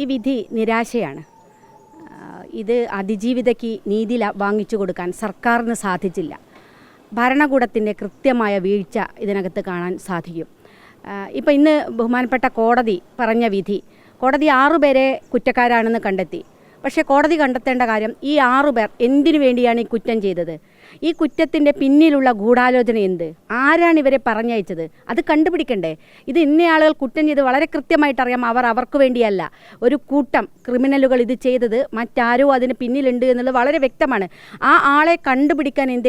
ഈ വിധി നിരാശയാണ്. ഇത് അതിജീവിതയ്ക്ക് നീതി വാങ്ങിച്ചു കൊടുക്കാൻ സർക്കാരിന് സാധിച്ചില്ല. ഭരണകൂടത്തിന്റെ കൃത്യമായ വീഴ്ച ഇതിനകത്ത് കാണാൻ സാധിക്കും. ഇപ്പം ഇന്ന് ബഹുമാനപ്പെട്ട കോടതി പറഞ്ഞ വിധി കോടതി ആറുപേരെ കുറ്റക്കാരാണെന്ന് കണ്ടെത്തി. പക്ഷേ കോടതി കണ്ടെത്തേണ്ട കാര്യം ഈ ആറുപേർ എന്തിനു വേണ്ടിയാണ് ഈ കുറ്റം ചെയ്തത്? ഈ കുറ്റത്തിന്റെ പിന്നിലുള്ള ഗൂഢാലോചന എന്ത്? ആരാണ് ഇവരെ പറഞ്ഞയച്ചത്? അത് കണ്ടുപിടിക്കണ്ടേ? ഇത് ഇന്നയാളുകൾ കുറ്റം ചെയ്ത് വളരെ കൃത്യമായിട്ട് അറിയാം അവർ അവർക്ക് വേണ്ടിയല്ല. ഒരു കൂട്ടം ക്രിമിനലുകൾ ഇത് ചെയ്തത് മറ്റാരോ അതിന് പിന്നിലുണ്ട് എന്നുള്ളത് വളരെ വ്യക്തമാണ്. ആ ആളെ കണ്ടുപിടിക്കാൻ എന്ത്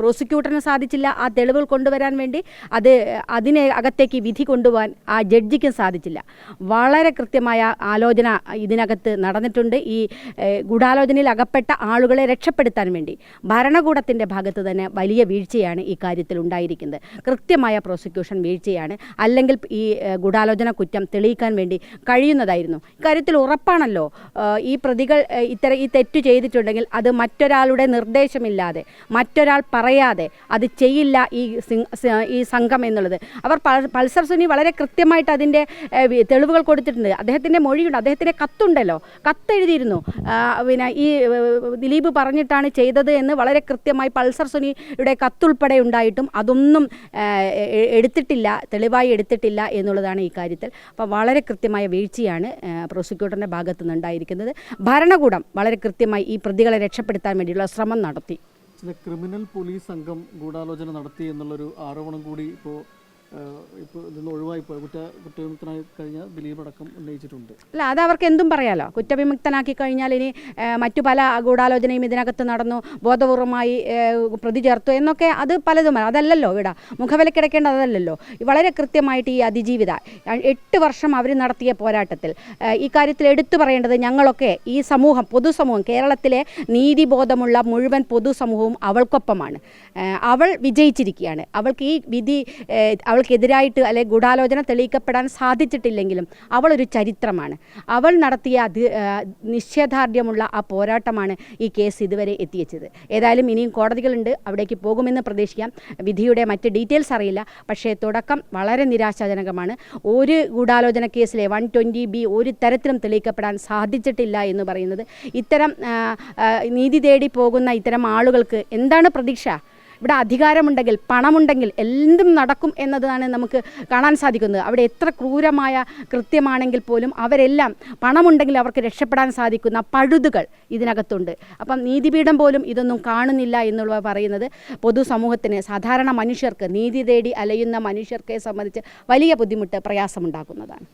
പ്രോസിക്യൂട്ടറിന് സാധിച്ചില്ല. ആ തെളിവുകൾ കൊണ്ടുവരാൻ വേണ്ടി അത് അതിനെ അകത്തേക്ക് വിധി കൊണ്ടുപോകാൻ ആ ജഡ്ജിക്കും സാധിച്ചില്ല. വളരെ കൃത്യമായ ആലോചന ഇതിനകത്ത് നടന്നിട്ടുണ്ട്. ഈ ഗൂഢാലോചനയിൽ അകപ്പെട്ട ആളുകളെ രക്ഷപ്പെടുത്താൻ വേണ്ടി. ഭരണകൂടത്തിന്റെ ഭാഗത്ത് തന്നെ വലിയ വീഴ്ചയാണ് ഈ കാര്യത്തിൽ ഉണ്ടായിരിക്കുന്നത്. കൃത്യമായ പ്രോസിക്യൂഷൻ വീഴ്ചയാണ്. അല്ലെങ്കിൽ ഈ ഗൂഢാലോചന കുറ്റം തെളിയിക്കാൻ വേണ്ടി കഴിയുന്നതായിരുന്നു. ഇക്കാര്യത്തിൽ ഉറപ്പാണല്ലോ ഈ പ്രതികൾ ഇത്തരം ഈ തെറ്റ് ചെയ്തിട്ടുണ്ടെങ്കിൽ അത് മറ്റൊരാളുടെ നിർദ്ദേശമില്ലാതെ മറ്റൊരാൾ പറയാതെ അത് ചെയ്യില്ല ഈ ഈ സംഘം എന്നുള്ളത്. അവർ പൾ- പൾസർ സുനി വളരെ കൃത്യമായിട്ട് അതിന്റെ തെളിവുകൾ കൊടുത്തിട്ടുണ്ട്. അദ്ദേഹത്തിന്റെ മൊഴിയുണ്ട്. അദ്ദേഹത്തിന്റെ കത്തുണ്ടല്ലോ. കത്തെഴുതിയിരുന്നു. പിന്നെ ഈ ദിലീപ് പറഞ്ഞിട്ടാണ് ചെയ്തത് എന്ന് വളരെ കൃത്യമായി പൾസർ സുനിയുടെ കത്തുൾപ്പെടെ ഉണ്ടായിട്ടും അതൊന്നും എടുത്തിട്ടില്ല തെളിവായി എടുത്തിട്ടില്ല എന്നുള്ളതാണ് ഈ കാര്യത്തിൽ. അപ്പോൾ വളരെ കൃത്യമായ വീഴ്ചയാണ് പ്രോസിക്യൂട്ടറിന്റെ ഭാഗത്തു നിന്നുണ്ടായിരിക്കുന്നത്. ഭരണകൂടം വളരെ കൃത്യമായി ഈ പ്രതികളെ രക്ഷപ്പെടുത്താൻ വേണ്ടിയുള്ള ശ്രമം നടത്തി. ക്രിമിനൽ പോലീസ് സംഘം ഗൂഢാലോചന നടത്തി എന്നുള്ളൊരു ആരോപണം കൂടി ഇപ്പോൾ ഇപ്പോൾ ഇതിൽ ഒഴിവായി കുറ്റ കുറ്റവിമുക്തനായി കഴിഞ്ഞ ദിലീപ് അടക്കം ഉന്നയിച്ചിട്ടുണ്ട്. അല്ല അത് അവർക്ക് എന്തും പറയാലോ? കുറ്റവിമുക്തനാക്കി കഴിഞ്ഞാൽ ഇനി മറ്റു പല ഗൂഢാലോചനയും ഇതിനകത്ത് നടന്നു ബോധപൂർവമായി പ്രതി ചേർത്തു എന്നൊക്കെ അത് പലതും അതല്ലല്ലോ ഇവിടെ. മുഖവിലക്കിടക്കേണ്ടത് അതല്ലല്ലോ. വളരെ കൃത്യമായിട്ട് ഈ അതിജീവിത എട്ട് വർഷം അവർ നടത്തിയ പോരാട്ടത്തിൽ ഈ കാര്യത്തിൽ എടുത്തു പറയേണ്ടത് ഞങ്ങളൊക്കെ ഈ സമൂഹം പൊതുസമൂഹം കേരളത്തിലെ നീതിബോധമുള്ള മുഴുവൻ പൊതുസമൂഹവും അവൾക്കൊപ്പമാണ്. അവൾ വിജയിച്ചിരിക്കുകയാണ്. അവൾക്ക് ഈ വിധി ഏഹ്, അവൾക്കെതിരായിട്ട് അല്ലെ ഗൂഢാലോചന തെളിയിക്കപ്പെടാൻ സാധിച്ചിട്ടില്ലെങ്കിലും അവളൊരു ചരിത്രമാണ്. അവൾ നടത്തിയ അത് നിശ്ചയദാർഢ്യമുള്ള ആ പോരാട്ടമാണ് ഈ കേസ് ഇതുവരെ എത്തിച്ചത് ഏതായാലും ഇനിയും കോടതികളുണ്ട്. അവിടേക്ക് പോകുമെന്ന് പ്രതീക്ഷിക്കാം. വിധിയുടെ മറ്റ് ഡീറ്റെയിൽസ് അറിയില്ല. പക്ഷേ തുടക്കം വളരെ നിരാശാജനകമാണ്. ഒരു ഗൂഢാലോചന കേസിലെ വൺ ട്വന്റി ബി ഒരു തരത്തിലും തെളിയിക്കപ്പെടാൻ സാധിച്ചിട്ടില്ല എന്ന് പറയുന്നത് ഇത്തരം നീതി തേടി പോകുന്ന ഇത്തരം ആളുകൾക്ക് എന്താണ് പ്രതീക്ഷ? ഇവിടെ അധികാരമുണ്ടെങ്കിൽ പണമുണ്ടെങ്കിൽ എന്തും നടക്കും എന്നതാണ് നമുക്ക് കാണാൻ സാധിക്കുന്നത്. അവിടെ എത്ര ക്രൂരമായ കൃത്യമാണെങ്കിൽ പോലും അവരെല്ലാം പണമുണ്ടെങ്കിൽ അവർക്ക് രക്ഷപ്പെടാൻ സാധിക്കുന്ന പഴുതുകൾ ഇതിനകത്തുണ്ട്. അപ്പം നീതിപീഠം പോലും ഇതൊന്നും കാണുന്നില്ല എന്നുള്ള പറയുന്നത് പൊതുസമൂഹത്തിന് സാധാരണ മനുഷ്യർക്ക് നീതി തേടി അലയുന്ന മനുഷ്യർക്കെ സംബന്ധിച്ച് വലിയ ബുദ്ധിമുട്ട് പ്രയാസമുണ്ടാക്കുന്നതാണ്.